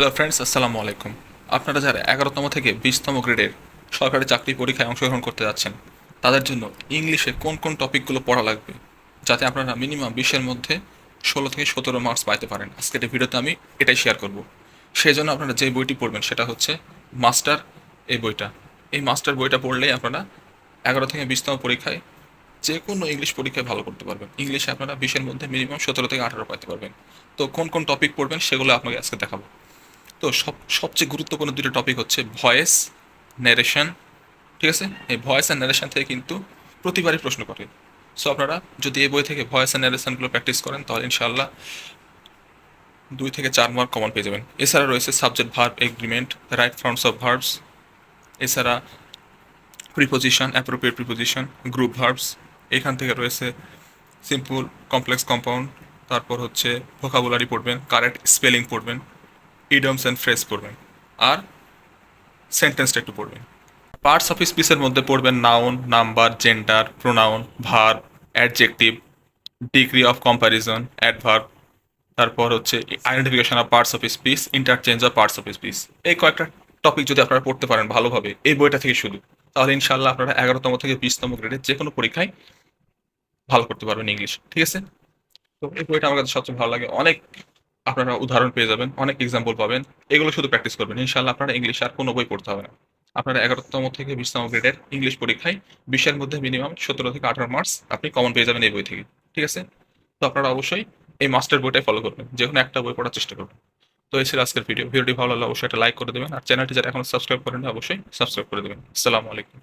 Hello friends আসসালামু আলাইকুম। আপনারা যারা এগারোতম থেকে বিশতম গ্রেডের সরকারি চাকরি পরীক্ষায় অংশগ্রহণ করতে যাচ্ছেন, তাদের জন্য ইংলিশে কোন কোন টপিকগুলো পড়া লাগবে, যাতে আপনারা মিনিমাম বিশের মধ্যে ষোলো থেকে সতেরো মার্কস পাইতে পারেন। আজকের এই ভিডিওতে আমি এটাই শেয়ার করব। সেই জন্য আপনারা যে বইটি পড়বেন, সেটা হচ্ছে মাস্টার এই বইটা। এই মাস্টার বইটা পড়লেই আপনারা এগারো থেকে বিশতম পরীক্ষায় যে কোনো ইংলিশ পরীক্ষায় ভালো করতে পারবেন। ইংলিশে আপনারা বিশের মধ্যে মিনিমাম সতেরো থেকে আঠারো পাইতে পারবেন। তো কোন কোন টপিক পড়বেন, সেগুলো আপনাকে আজকে দেখাবো। তো সব, সবচেয়ে গুরুত্বপূর্ণ দুটো টপিক হচ্ছে ভয়েস ন্যারেশন ঠিক আছে? এই ভয়েস অ্যান্ড ন্যারেশন থেকে কিন্তু প্রতিবারই প্রশ্ন করে। সো আপনারা যদি এই বই থেকে ভয়েস অ্যান্ড ন্যারেশনগুলো প্র্যাকটিস করেন, তাহলে ইনশাআল্লাহ দুই থেকে চার মার্ক কমন পেয়ে যাবেন। এছাড়া রয়েছে subject verb agreement right forms of verbs এছাড়া preposition appropriate preposition group verbs এখান থেকে রয়েছে সিম্পল কমপ্লেক্স কম্পাউন্ড তারপর হচ্ছে ভোকাবুলারি পড়বেন কারেক্ট স্পেলিং পড়বেন। ইডমস অ্যান্ড ফ্রেজ পড়বেন। আর সেন্টেন্সটা একটু পড়বেন। পার্টস অফ স্পিচের মধ্যে পড়বেন noun number gender pronoun verb adjective degree of comparison adverb তারপর হচ্ছে identification of parts of speech interchange of parts of speech এই কয়েকটা টপিক যদি আপনারা পড়তে পারেন ভালোভাবে, এই বইটা থেকে শুধু, তাহলে ইনশাল্লাহ আপনারা এগারোতম থেকে বিশতম গ্রেডের যে কোনো পরীক্ষায় ভালো করতে পারবেন ইংলিশ, ঠিক আছে? তো এই বইটা আমার কাছে সবচেয়ে ভালো লাগে। অনেক আপনারা উদাহরণ পেয়ে যাবেন, অনেক এক্সাম্পল পাবেন। এগুলো শুধু প্র্যাকটিস করবেন। ইনশাল্লাহ আপনারা ইংলিশ আর কোনো বই পড়তে হবে না। আপনারা এগারোতম থেকে বিশতম গ্রেডের ইংলিশ পরীক্ষায় বিশের মধ্যে মিনিমাম সতেরো থেকে আঠারো মার্কস আপনি কমন পেয়ে যাবেন এই বই থেকে। ঠিক আছে? তো আপনারা অবশ্যই এই মাস্টার বইটাই ফলো করবেন। যে কোনো একটা বই পড়ার চেষ্টা করবেন। তো এই ছিল আজকের ভিডিও ভিডিওটি ভালো লাগলে অবশ্যই একটা লাইক করে দেবেন। আর চ্যানেলটি যারা এখন সাবস্ক্রাইব করেন অবশ্যই সাবস্ক্রাইব করে দেবেন। আসসালামু আলাইকুম।